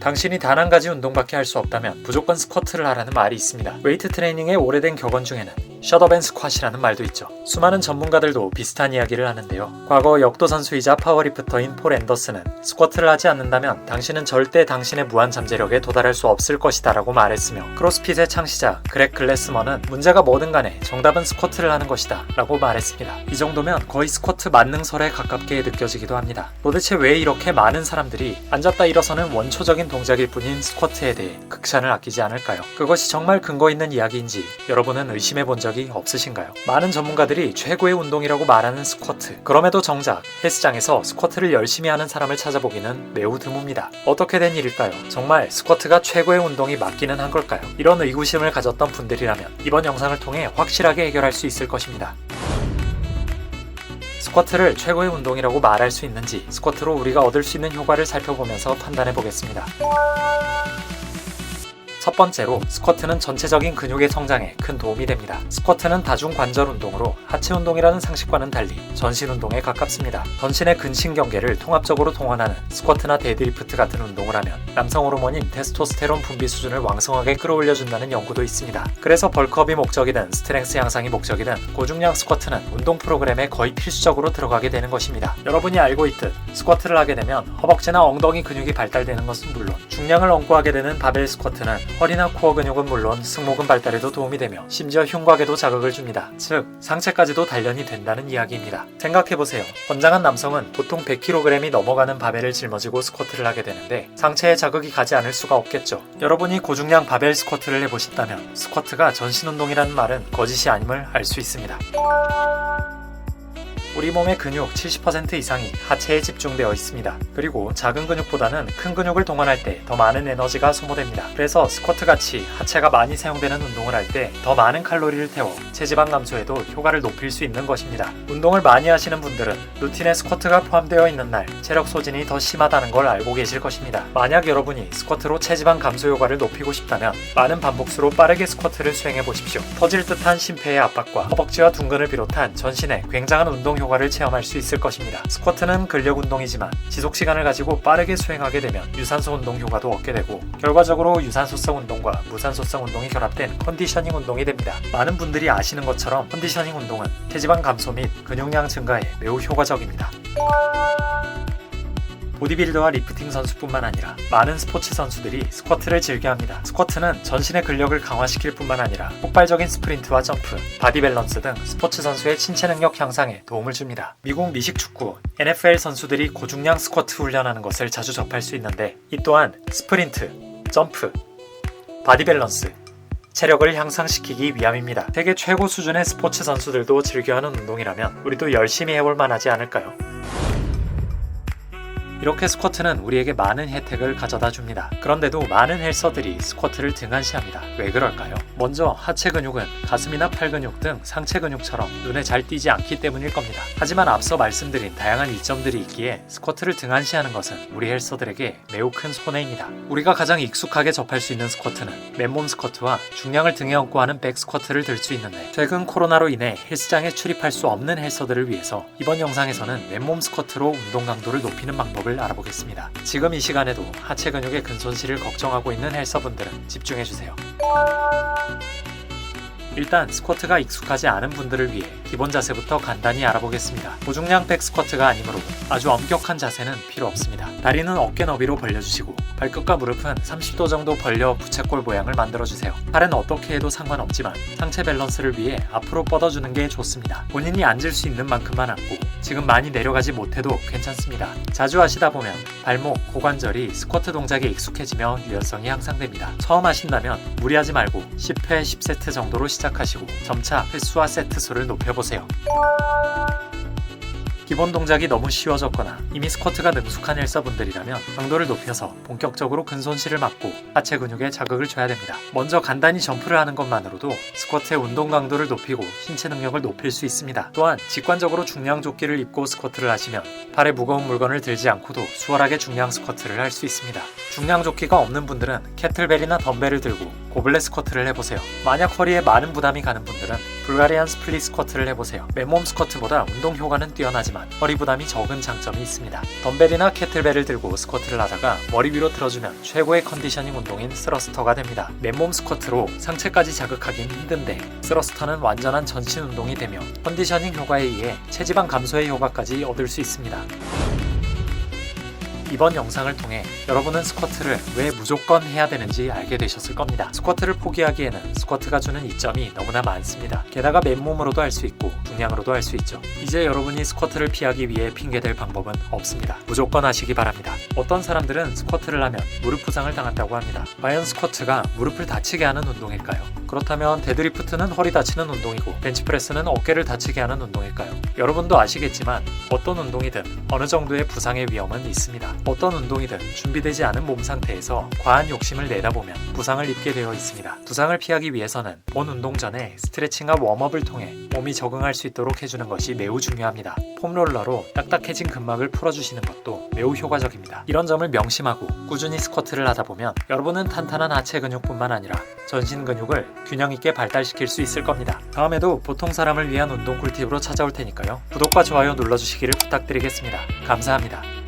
당신이 단 한 가지 운동밖에 할 수 없다면 무조건 스쿼트를 하라는 말이 있습니다. 웨이트 트레이닝의 오래된 격언 중에는 셔더밴 스쿼시라는 말도 있죠. 수많은 전문가들도 비슷한 이야기를 하는데요. 과거 역도 선수이자 파워리프터인 폴 앤더슨은 스쿼트를 하지 않는다면 당신은 절대 당신의 무한 잠재력에 도달할 수 없을 것이다 라고 말했으며 크로스핏의 창시자 그렉 글래스머는 문제가 뭐든 간에 정답은 스쿼트를 하는 것이다 라고 말했습니다. 이 정도면 거의 스쿼트 만능설에 가깝게 느껴지기도 합니다. 도대체 왜 이렇게 많은 사람들이 앉았다 일어서는 원초적인 동작일 뿐인 스쿼트에 대해 극찬을 아끼지 않을까요? 그것이 정말 근거 있는 이야기인지 여러분은 의심해 본 적이 없으신가요? 많은 전문가들이 최고의 운동이라고 말하는 스쿼트. 그럼에도 정작 헬스장에서 스쿼트를 열심히 하는 사람을 찾아보기는 매우 드뭅니다. 어떻게 된 일일까요? 정말 스쿼트가 최고의 운동이 맞기는 한 걸까요? 이런 의구심을 가졌던 분들이라면 이번 영상을 통해 확실하게 해결할 수 있을 것입니다. 스쿼트를 최고의 운동이라고 말할 수 있는지 스쿼트로 우리가 얻을 수 있는 효과를 살펴보면서 판단해 보겠습니다. 첫 번째로 스쿼트는 전체적인 근육의 성장에 큰 도움이 됩니다. 스쿼트는 다중 관절 운동으로 하체 운동이라는 상식과는 달리 전신 운동에 가깝습니다. 전신의 근신경계를 통합적으로 동원하는 스쿼트나 데드리프트 같은 운동을 하면 남성 호르몬인 테스토스테론 분비 수준을 왕성하게 끌어올려준다는 연구도 있습니다. 그래서 벌크업이 목적이든 스트렝스 향상이 목적이든 고중량 스쿼트는 운동 프로그램에 거의 필수적으로 들어가게 되는 것입니다. 여러분이 알고 있듯 스쿼트를 하게 되면 허벅지나 엉덩이 근육이 발달되는 것은 물론 중량을 얹고 하게 되는 바벨 스쿼트는 허리나 코어 근육은 물론 승모근 발달에도 도움이 되며 심지어 흉곽에도 자극을 줍니다. 즉, 상체까지도 단련이 된다는 이야기입니다. 생각해보세요. 건장한 남성은 보통 100kg이 넘어가는 바벨을 짊어지고 스쿼트를 하게 되는데 상체에 자극이 가지 않을 수가 없겠죠. 여러분이 고중량 바벨 스쿼트를 해보신다면 스쿼트가 전신 운동이라는 말은 거짓이 아님을 알 수 있습니다. 우리 몸의 근육 70% 이상이 하체에 집중되어 있습니다. 그리고 작은 근육보다는 큰 근육을 동원할 때 더 많은 에너지가 소모됩니다. 그래서 스쿼트 같이 하체가 많이 사용되는 운동을 할 때 더 많은 칼로리를 태워 체지방 감소에도 효과를 높일 수 있는 것입니다. 운동을 많이 하시는 분들은 루틴에 스쿼트가 포함되어 있는 날 체력 소진이 더 심하다는 걸 알고 계실 것입니다. 만약 여러분이 스쿼트로 체지방 감소 효과를 높이고 싶다면 많은 반복수로 빠르게 스쿼트를 수행해 보십시오. 터질 듯한 심폐의 압박과 허벅지와 둔근을 비롯한 전신에 굉장한 운동 효과를 체험할 수 있을 것입니다. 스쿼트는 근력 운동이지만 지속 시간을 가지고 빠르게 수행하게 되면 유산소 운동 효과도 얻게 되고 결과적으로 유산소성 운동과 무산소성 운동이 결합된 컨디셔닝 운동이 됩니다. 많은 분들이 아시는 것처럼 컨디셔닝 운동은 체지방 감소 및 근육량 증가에 매우 효과적입니다. 보디빌더와 리프팅 선수뿐만 아니라 많은 스포츠 선수들이 스쿼트를 즐겨 합니다. 스쿼트는 전신의 근력을 강화시킬 뿐만 아니라 폭발적인 스프린트와 점프, 바디 밸런스 등 스포츠 선수의 신체 능력 향상에 도움을 줍니다. 미국 미식 축구, NFL 선수들이 고중량 스쿼트 훈련하는 것을 자주 접할 수 있는데 이 또한 스프린트, 점프, 바디 밸런스, 체력을 향상시키기 위함입니다. 세계 최고 수준의 스포츠 선수들도 즐겨하는 운동이라면 우리도 열심히 해볼 만하지 않을까요? 이렇게 스쿼트는 우리에게 많은 혜택을 가져다 줍니다. 그런데도 많은 헬서들이 스쿼트를 등한시합니다. 왜 그럴까요? 먼저 하체 근육은 가슴이나 팔 근육 등 상체 근육처럼 눈에 잘 띄지 않기 때문일 겁니다. 하지만 앞서 말씀드린 다양한 이점들이 있기에 스쿼트를 등한시하는 것은 우리 헬서들에게 매우 큰 손해입니다. 우리가 가장 익숙하게 접할 수 있는 스쿼트는 맨몸 스쿼트와 중량을 등에 얹고 하는 백 스쿼트를 들 수 있는데 최근 코로나로 인해 헬스장에 출입할 수 없는 헬서들을 위해서 이번 영상에서는 맨몸 스쿼트로 운동 강도를 높이는 방법을 알아보겠습니다. 지금 이 시간에도 하체 근육의 근손실을 걱정하고 있는 헬서분들은 집중해주세요. 일단 스쿼트가 익숙하지 않은 분들을 위해 기본 자세부터 간단히 알아보겠습니다. 고중량 백 스쿼트가 아니므로 아주 엄격한 자세는 필요 없습니다. 다리는 어깨 너비로 벌려주시고 발끝과 무릎은 30도 정도 벌려 부채꼴 모양을 만들어주세요. 팔은 어떻게 해도 상관없지만 상체 밸런스를 위해 앞으로 뻗어주는 게 좋습니다. 본인이 앉을 수 있는 만큼만 앉고 지금 많이 내려가지 못해도 괜찮습니다. 자주 하시다 보면 발목, 고관절이 스쿼트 동작에 익숙해지며 유연성이 향상됩니다. 처음 하신다면 무리하지 말고 10회 10세트 정도로 시작 하시고 점차 횟수와 세트 수를 높여보세요. 기본 동작이 너무 쉬워졌거나 이미 스쿼트가 능숙한 헬서분들이라면 강도를 높여서 본격적으로 근손실을 막고 하체 근육에 자극을 줘야 됩니다. 먼저 간단히 점프를 하는 것만으로도 스쿼트의 운동 강도를 높이고 신체 능력을 높일 수 있습니다. 또한 직관적으로 중량 조끼를 입고 스쿼트를 하시면 팔에 무거운 물건을 들지 않고도 수월하게 중량 스쿼트를 할 수 있습니다. 중량 조끼가 없는 분들은 캐틀벨이나 덤벨을 들고 고블렛 스쿼트를 해보세요. 만약 허리에 많은 부담이 가는 분들은 불가리안 스플릿 스쿼트를 해보세요. 맨몸 스쿼트보다 운동 효과는 뛰어나지만 허리 부담이 적은 장점이 있습니다. 덤벨이나 캐틀벨을 들고 스쿼트를 하다가 머리 위로 들어주면 최고의 컨디셔닝 운동인 스러스터가 됩니다. 맨몸 스쿼트로 상체까지 자극하긴 힘든데 스러스터는 완전한 전신 운동이 되며 컨디셔닝 효과에 의해 체지방 감소의 효과까지 얻을 수 있습니다. 이번 영상을 통해 여러분은 스쿼트를 왜 무조건 해야 되는지 알게 되셨을 겁니다. 스쿼트를 포기하기에는 스쿼트가 주는 이점이 너무나 많습니다. 게다가 맨몸으로도 할 수 있고 중량으로도 할 수 있죠. 이제 여러분이 스쿼트를 피하기 위해 핑계댈 방법은 없습니다. 무조건 하시기 바랍니다. 어떤 사람들은 스쿼트를 하면 무릎 부상을 당한다고 합니다. 과연 스쿼트가 무릎을 다치게 하는 운동일까요? 그렇다면 데드리프트는 허리 다치는 운동이고 벤치프레스는 어깨를 다치게 하는 운동일까요? 여러분도 아시겠지만 어떤 운동이든 어느 정도의 부상의 위험은 있습니다. 어떤 운동이든 준비되지 않은 몸 상태에서 과한 욕심을 내다 보면 부상을 입게 되어 있습니다. 부상을 피하기 위해서는 본 운동 전에 스트레칭과 웜업을 통해 몸이 적응할 수 있도록 해주는 것이 매우 중요합니다. 폼롤러로 딱딱해진 근막을 풀어주시는 것도 매우 효과적입니다. 이런 점을 명심하고 꾸준히 스쿼트를 하다 보면 여러분은 탄탄한 하체 근육뿐만 아니라 전신 근육을 균형 있게 발달시킬 수 있을 겁니다. 다음에도 보통 사람을 위한 운동 꿀팁으로 찾아올 테니까요. 구독과 좋아요 눌러주시기를 부탁드리겠습니다. 감사합니다.